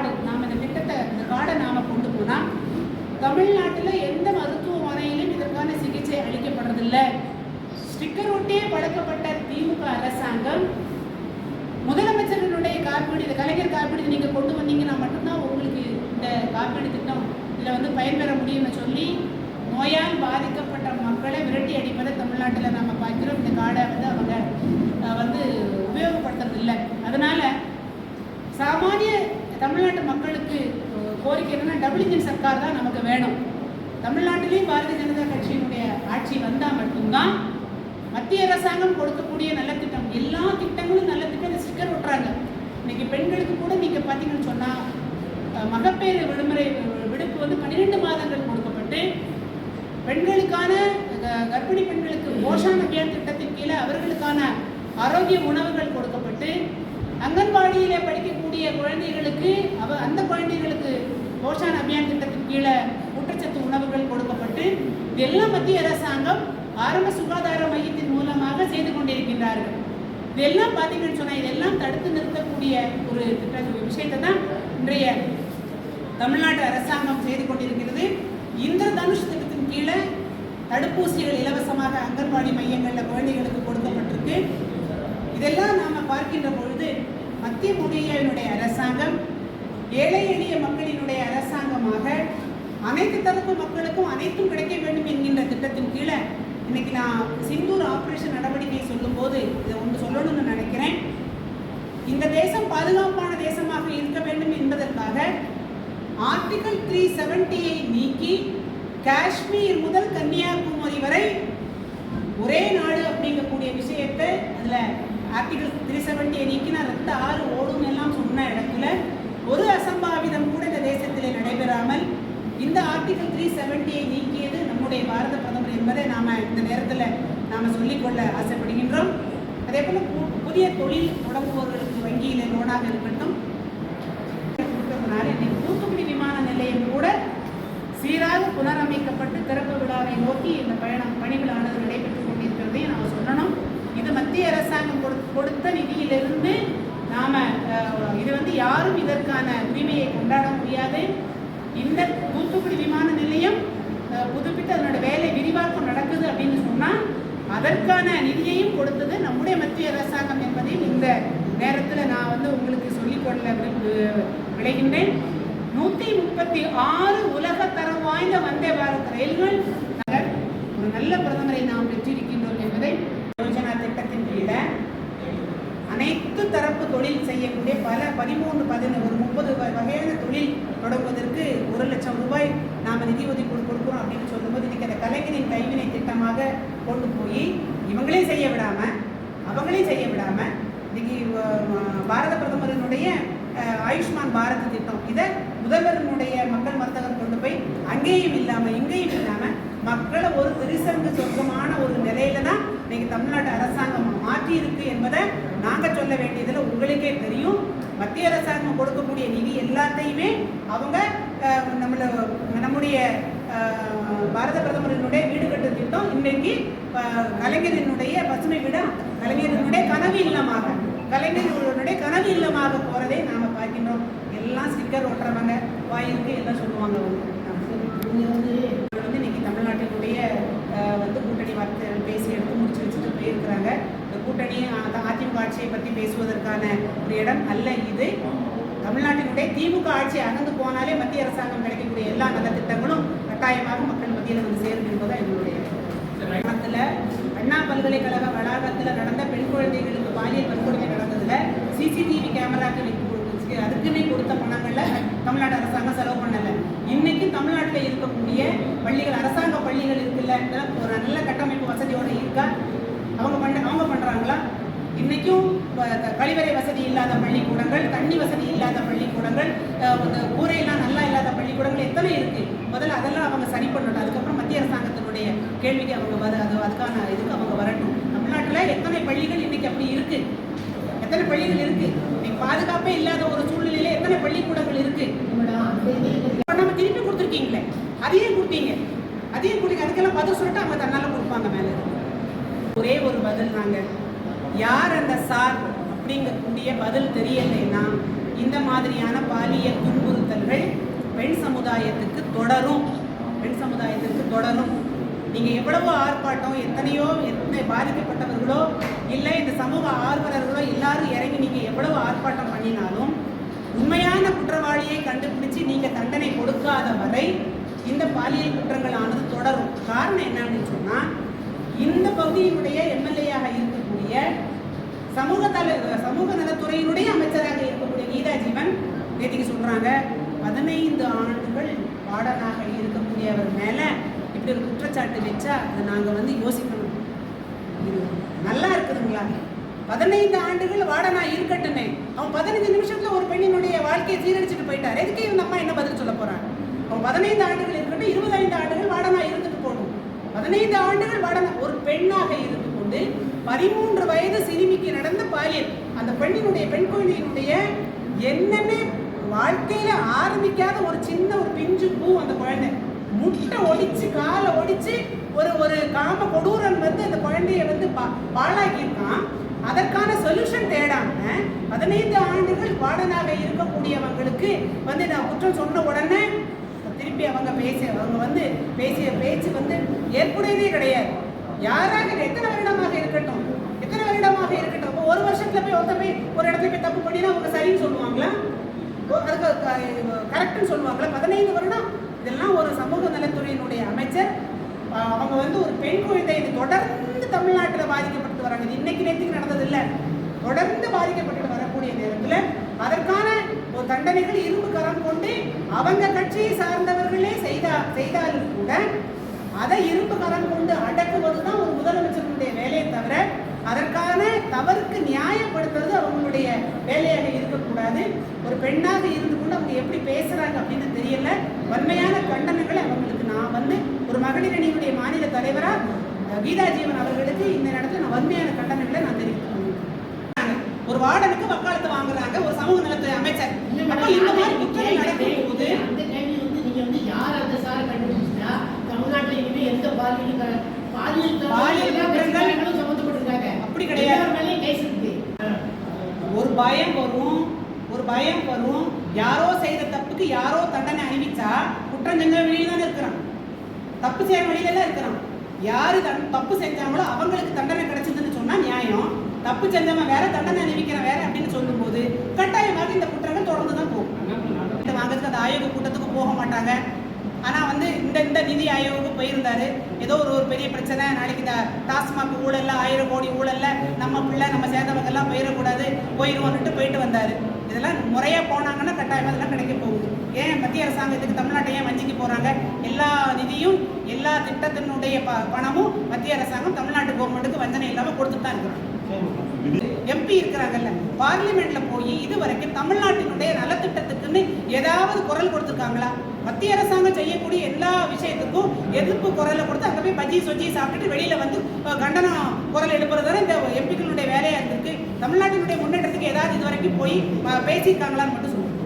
காடு நாம் இந்த திட்டத்தை இந்த கார்டை நாம் கொண்டு போனால் தமிழ்நாட்டில் எந்த மருத்துவமனையிலும் இதற்கான சிகிச்சை அளிக்கப்படுறதில்லை. ஸ்டிக்கர் ஒட்டியே பழக்கப்பட்ட திமுக அரசாங்கம் முதலமைச்சர்களுடைய காப்பீடு இந்த கலைஞர் காப்பீடு நீங்கள் கொண்டு வந்தீங்கன்னா மட்டும்தான் உங்களுக்கு இந்த காப்பீடு திட்டம் இதில் வந்து பயன்பெற முடியும்னு சொல்லி நோயால் பாதிக்கப்பட்ட மக்களை விரட்டி அடிப்பதை தமிழ்நாட்டில் நம்ம பார்க்கிறோம். இந்த கார்டை வந்து அவங்க வந்து உபயோகப்படுத்துறதில்லை. அதனால் சாமானிய தமிழ்நாட்டு மக்களுக்கு கோரிக்கை என்னன்னா டபுள் இன்ஜின் சர்க்கார் தான் நமக்கு வேணும். தமிழ்நாட்டிலேயும் பாரதிய ஜனதா கட்சியினுடைய ஆட்சி வந்தால் மட்டும்தான் மத்திய அரசாங்கம் கொடுக்கக்கூடிய நல்ல திட்டம். எல்லா திட்டங்களும் நல்ல திட்டம் இந்த ஸ்டிக்கர் ஒட்டுறாங்க. இன்னைக்கு பெண்களுக்கு கூட நீங்கள் பார்த்தீங்கன்னு சொன்னால் மகப்பேறு விடுமுறை விடுப்பு வந்து பன்னிரெண்டு மாதங்கள் கொடுக்கப்பட்டு பெண்களுக்கான கர்ப்பிணி பெண்களுக்கு போஷான் அபியான் திட்டத்தின் கீழே அவர்களுக்கான ஆரோக்கிய உணவுகள் கொடுக்கப்பட்டு அங்கன்வாடியிலே படிக்கக்கூடிய குழந்தைகளுக்கு அவ அந்த குழந்தைகளுக்கு போஷான் அபியான் திட்டத்தின் கீழே ஊட்டச்சத்து உணவுகள் கொடுக்கப்பட்டு இதெல்லாம் மத்திய அரசாங்கம் ஆரம்ப சுகாதார மையத்தின் மூலமாக செய்து கொண்டிருக்கின்றார்கள். இதெல்லாம் பார்த்தீங்கன்னு சொன்னால் இதெல்லாம் தடுத்து நிறுத்தக்கூடிய ஒரு திட்ட விஷயத்தை தான் இன்றைய தமிழ்நாடு அரசாங்கம் செய்து கொண்டிருக்கிறது. இந்த தனுஷ் திட்டத்தின் கீழே தடுப்பூசிகள் இலவசமாக அங்கன்வாடி மையங்களில் குழந்தைகளுக்கு கொடுக்கப்பட்டிருக்கு. இதெல்லாம் நாம் பார்க்கின்ற பொழுது மத்திய மொழியினுடைய அரசாங்கம் ஏழை எளிய மக்களினுடைய அரசாங்கமாக அனைத்து தரப்பு மக்களுக்கும் அனைத்தும் கிடைக்க வேண்டும் என்கின்ற திட்டத்தின் கீழே இன்னைக்கு நான் சிந்தூர் ஆபரேஷன் நடவடிக்கை சொல்லும்போது இதை ஒன்று சொல்லணும்னு நினைக்கிறேன். இந்த தேசம் பாதுகாப்பான தேசமாக இருக்க வேண்டும் என்பதற்காக ஆர்டிகல் த்ரீ செவன்டியை நீக்கி காஷ்மீர் முதல் கன்னியாகுமரி வரை ஒரே நாடு அப்படிங்கக்கூடிய விஷயத்தை அதில் த்ரீ நீக்கினா ரத்த ஆறு ஓடும் எல்லாம் சொன்ன இடத்துல ஒரு அசம்பாவிதம் கூட இந்த தேசத்தில் நடைபெறாமல் இந்த ஆர்டிகல் த்ரீ செவன்டியை நீக்கியது நம்முடைய பாரத பிரதமர் என்பதை நாம் இந்த நேரத்தில் நாம் சொல்லிக்கொள்ள ஆசைப்படுகின்றோம். அதே போல் பு- புதிய தொழில் தொடங்குபவர்களுக்கு வங்கியில் லோனாக இருக்கட்டும். இன்னைக்கு தூத்துக்குடி விமான நிலையம் கூட சீராக புனரமைக்கப்பட்டு திறப்பு விழாவை நோக்கி இந்த பயணம் பணிகளானது நடைபெற்றுக் கொண்டிருக்கிறதையும் நாம் சொல்லணும். இது மத்திய அரசாங்கம் கொடுத்த நிதியிலிருந்து நாம இது வந்து யாரும் இதற்கான உரிமையை கொண்டாட முடியாது. இந்த தூத்துக்குடி விமான நிலையம் புதுப்பித்து அதனோட வேலை விரிவாக்கம் நடக்குது அப்படின்னு சொன்னா அதற்கான நிதியையும் கொடுத்தது நம்முடைய மத்திய அரசாங்கம் என்பதையும் இந்த நேரத்தில் நான் வந்து உங்களுக்கு சொல்லிக்கொள்ள விளைகின்றேன். நூத்தி முப்பத்தி ஆறு உலக தரம் வாய்ந்த வந்தே பாரத் ரயில்கள் ஒரு நல்ல பிரதமரை நாம் வெற்றி என்பதை யோஜனா திட்டத்தின் கீழ தரப்பு தொழில் செய்யக்கூடிய பல பதிமூணு பதினொன்று ஒரு முப்பது வ- வகையான தொழில் தொடங்குவதற்கு ஒரு லட்சம் ரூபாய் நாம் நிதி ஒதுக்கீடு கொடுக்குறோம் அப்படின்னு சொல்லும்போது இன்னைக்கு அந்த கலைஞரின் கைவினை திட்டமாக கொண்டு போய் இவங்களே செய்ய விடாமல் அவங்களே செய்ய விடாமல் இன்னைக்கு பாரத பிரதமரினுடைய ஆயுஷ்மான் பாரத் திட்டம். இதை முதல்வரினுடைய மக்கள் மருந்தகம் கொண்டு போய் அங்கேயும் இல்லாமல் இங்கேயும் இல்லாமல் மக்களை ஒரு திருசங்க சொர்க்கமான ஒரு நிலையில தான் இன்னைக்கு தமிழ்நாடு அரசாங்கம் பாக்கி இருக்கு என்பதை நாங்க சொல்ல வேண்டியதுல உங்களுக்கே தெரியும். மத்திய அரசாங்கம் கொடுக்கக்கூடிய நிதி எல்லாத்தையுமே அவங்க நம்மள நம்முடைய பாரத பிரதமரினுடைய வீடு கட்டு திட்டம் இன்னைக்கு கலைஞரினுடைய பசுமை விட கலைஞரினுடைய கனவு இல்லமாக கலைஞர்களுடைய கனவு இல்லமாக போறதை நாம பார்க்கின்றோம். எல்லாம் ஸ்டிக்கர் ஒட்டுறவங்க வாயிருக்கு எல்லாம் சொல்லுவாங்க அவங்க இங்க வந்து இவர் வந்து இன்னைக்கு தமிழ்நாட்டினுடைய அஹ், வந்து கூட்டணி வார்த்தை பேசி எடுத்து முடிச்சு வச்சுட்டு போயிருக்கிறாங்க இந்த கூட்டணி அந்த அதிமுக ஆட்சியை பற்றி பேசுவதற்கான ஒரு இடம் அல்ல இது. தமிழ்நாட்டினுடைய திமுக ஆட்சி அகந்து போனாலே மத்திய அரசாங்கம் கிடைக்கக்கூடிய எல்லா நல்ல திட்டங்களும் கட்டாயமாக மக்கள் மத்தியில் வந்து சேரும் என்பதுதான் எங்களுடைய அண்ணா பல்கலைக்கழக வளாகத்தில் நடந்த பெண் குழந்தைகளுக்கு பாலியல் வன்கொடுமை நடந்ததுல சிசிடிவி கேமராக்கள் அதுக்குன்னே கொடுத்த பணங்களை தமிழ்நாடு அரசாங்கம் செலவு பண்ணல. இன்னைக்கு தமிழ்நாட்டில் இருக்கக்கூடிய பள்ளிகள் அரசாங்க பள்ளிகள் இருக்குல்ல ஒரு நல்ல கட்டமைப்பு வசதியோட இருக்கா? பண்ண இன்றைக்கும் இன்னைக்கும் கழிவறை வசதி இல்லாத பள்ளிக்கூடங்கள் தண்ணி வசதி இல்லாத பள்ளிக்கூடங்கள் கூரையெல்லாம் நல்லா இல்லாத பள்ளிக்கூடங்கள் எத்தனை இருக்கு? முதல்ல அதெல்லாம் அவங்க சரி பண்ணணும். அதுக்கப்புறம் மத்திய அரசாங்கத்தினுடைய கேள்விக்கு அவங்க வர அது அதுக்கான இதுக்கு அவங்க வரட்டும். தமிழ்நாட்டில் எத்தனை பள்ளிகள் இன்னைக்கு அப்படி இருக்கு? எத்தனை பள்ளிகள் இருக்கு? இன்னைக்கு பாதுகாப்பே இல்லாத ஒரு சூழ்நிலையில எத்தனை பள்ளிக்கூடங்கள் இருக்கு? நம்ம திருப்பி கொடுத்துருக்கீங்களே அதையும் கொடுத்தீங்க. அதையும் கொடுங்க அதுக்கெல்லாம் பதில் சொல்லிட்டு அவங்க தன்னால கொடுப்பாங்க மேல. ஒரே ஒரு பதில் நாங்கள் யார் அந்த சார் அப்படிங்கக்கூடிய பதில் தெரியலைன்னா இந்த மாதிரியான பாலியல் துன்புறுத்தல்கள் பெண் சமுதாயத்துக்கு தொடரும். பெண் சமுதாயத்திற்கு தொடரும். நீங்கள் எவ்வளவோ ஆர்ப்பாட்டம் எத்தனையோ எத்தனை பாதிக்கப்பட்டவர்களோ இல்லை இந்த சமூக ஆர்வலர்களோ எல்லாரும் இறங்கி நீங்கள் எவ்வளவு ஆர்ப்பாட்டம் பண்ணினாலும் உண்மையான குற்றவாளியை கண்டுபிடிச்சு நீங்கள் தண்டனை கொடுக்காத வரை இந்த பாலியல் குற்றங்களானது தொடரும். காரணம் என்னன்னு சொன்னால் இந்த பகுதியினுடைய எம்எல்ஏயாக இருக்கக்கூடிய சமூக தல சமூக நலத்துறையினுடைய அமைச்சராக இருக்கக்கூடிய கீதா ஜீவன் நேற்றுக்கு சொல்கிறாங்க பதினைந்து ஆண்டுகள் வார்டனாக இருக்கக்கூடியவர் மேலே இப்படி ஒரு குற்றச்சாட்டு வச்சா அதை நாங்கள் வந்து யோசிக்கணும். இது நல்லா இருக்குதுங்களா? பதினைந்து ஆண்டுகள் வாடனா இருக்கட்டுமே. அவன் பதினைந்து நிமிஷத்துல ஒரு பெண்ணினுடைய வாழ்க்கையை சீரழிச்சிட்டு போயிட்டார். எதுக்கு இவன் அம்மா என்ன பதில் சொல்ல போறாங்க? அவன் பதினைந்து ஆண்டுகள் இருக்கட்டும் இருபத்தைந்து ஆண்டுகள் வாடனா இருந்துட்டு போகணும். பதினைந்து ஆண்டுகள் வாடனா ஒரு பெண்ணாக இருந்து வந்து பதிமூன்று வயது சிறுமிக்கு நடந்த பாலியல். அந்த பெண்ணினுடைய பெண் குழந்தையினுடைய என்னென்ன வாழ்க்கையில ஆரம்பிக்காத ஒரு சின்ன ஒரு பிஞ்சு பூ அந்த குழந்தை. முட்டை ஒடிச்சு காலை ஒடிச்சு ஒரு ஒரு காம கொடூரன் வந்து அந்த குழந்தைய வந்து பா- பாழாக்கியிருக்கான். அதற்கான சொல்யூஷன் தேடாம பதினைந்து ஆண்டுகள் பாடனாக இருக்கக்கூடியவங்களுக்கு வந்து நான் குற்றம் சொன்ன உடனே திருப்பி அவங்க பேசி அவங்க வந்து பேசிய பேச்சு வந்து ஏற்புடையதே கிடையாது. யாராக எத்தனை வருடமாக இருக்கட்டும்? எத்தனை வருடமாக இருக்கட்டும்? இப்போ ஒரு வருஷத்துல போய் ஒருத்த போய் ஒரு இடத்துல போய் தப்பு பண்ணினா அவங்க சரின்னு சொல்லுவாங்களா? அதுக்கு கரெக்ட்னு சொல்லுவாங்களா? பதினைந்து வருடம். இதெல்லாம் ஒரு சமூக நலத்துறையினுடைய அமைச்சர். அவங்க வந்து ஒரு பெண் குழந்தை இது தொடர்ந்து தமிழ்நாட்டில் பாதிக்கப்பட்டு வராங்க. இது இன்னைக்கு நேற்றுக்கு நடந்தது இல்லை தொடர்ந்து பாதிக்கப்பட்டு வரக்கூடிய நேரத்தில் அதற்கான ஒரு தண்டனைகள் இரும்பு கரம் கொண்டு அவங்க கட்சியை சார்ந்தவர்களே செய்தா செய்தாலும் கூட அதை இரும்பு கரம் கொண்டு அடக்குவது தான் ஒரு முதலமைச்சருடைய வேலையை தவிர அதற்கான தவறுக்கு நியாயப்படுத்துறது அவங்களுடைய வேலையாக இருக்கக்கூடாது. ஒரு பெண்ணாக இருந்து கொண்டு அவங்க எப்படி பேசுறாங்க அப்படின்னு தெரியல. வன்மையான கண்டனங்களை அவங்களுக்கு நான் வந்து ஒரு மகளிர் அணியினுடைய மாநில தலைவரா அஹ், கீதா ஜீவன் அவர்களுக்கு இந்த இடத்துல நான் வன்மையான கண்டனங்களை நான் தெரிவித்துக் கொள்கிறேன். ஒரு வார்டனுக்கு வக்காலத்து வாங்குறாங்க ஒரு சமூக நலத்துறை அமைச்சர் அப்ப இந்த மாதிரி குற்றங்கள் நடக்கும் போது அந்த கேள்வி வந்து நீங்க வந்து யார் அந்த சாரை கண்டுபிடிச்சா தமிழ்நாட்டுல இனிமே எந்த பாலியல் க- பாலியல் க- பாலியல் எல்லா குற்றங்கள் கட்சிக்காரங்களும் சுமத்தப்பட்டிருக்காங்க. அப்படி கிடையாது. எல்லார் மேலயும் கேஸ் இருக்கு. ஒரு பயம் வரும். ஒரு பயம் வரும். யாரோ செய்த தப்புக்கு யாரோ தண்டனை அணிவிச்சா குற்றம் செஞ்ச வெளியில தானே இருக்கிறான். தப்பு செய்ய வெளியில தான் இருக்கிறான். யாரு தப்பு செஞ்சாங்களோ அவங்களுக்கு தண்டனை கிடைச்சதுன்னு சொன்னா நியாயம். தப்பு செஞ்சவன் வேற தண்டனை அணிவிக்கிறவன் வேற அப்படின்னு சொல்லும்போது கட்டாயமாக இந்த குற்றங்கள் தொடர்ந்து தான் போகும் இந்த வாங்கிறதுக்கு அந்த ஆயோக கூட்டத்துக்கு போக மாட்டாங்க. ஆனா வந்து இந்த இந்த நிதி ஆயோவுக்கு போயிருந்தாரு. ஏதோ ஒரு ஒரு பெரிய பிரச்சனை நாளைக்கு இந்த டாஸ்மாக் ஊழல்ல ஆயிரம் கோடி ஊழல்ல நம்ம பிள்ளை நம்ம சேர்ந்தவங்க எல்லாம் போயிடக்கூடாது போயிடுவோம்னுட்டு போயிட்டு வந்தாரு. இதெல்லாம் முறையா போனாங்கன்னா கட்டாயமா இதெல்லாம் கிடைக்க போகுது. ஏன் மத்திய அரசாங்கத்துக்கு தமிழ்நாட்டை ஏன் வஞ்சிக்கு போறாங்க? எல்லா நிதியும் எல்லா திட்டத்தினுடைய ப- பணமும் மத்திய அரசாங்கம் தமிழ்நாட்டு கவர்மெண்ட்டுக்கு வஞ்சனை இல்லாம கொடுத்துட்டு தான் இருக்கிறாங்க. எம்பி இருக்கிறாங்கல்ல பார்லிமெண்ட்ல போய் இது வரைக்கும் தமிழ்நாட்டினுடைய நலத்திட்டத்துக்குன்னு ஏதாவது குரல் கொடுத்துருக்காங்களா? மத்திய அரசாங்கம் செய்யக்கூடிய எல்லா விஷயத்துக்கும் எதிர்ப்பு குரலை கொடுத்து அங்கே போய் பஜ்ஜி சொஜ்ஜி சாப்பிட்டுட்டு வெளியில வந்து கண்டனம் குரல் எழுப்புறது இந்த எம்பிக்களுடைய வேலையாக இருந்திருக்கு. தமிழ்நாட்டினுடைய முன்னேற்றத்துக்கு ஏதாவது இது வரைக்கும் போய் பேசியிருக்காங்களான்னு மட்டும் சொல்லுங்கள்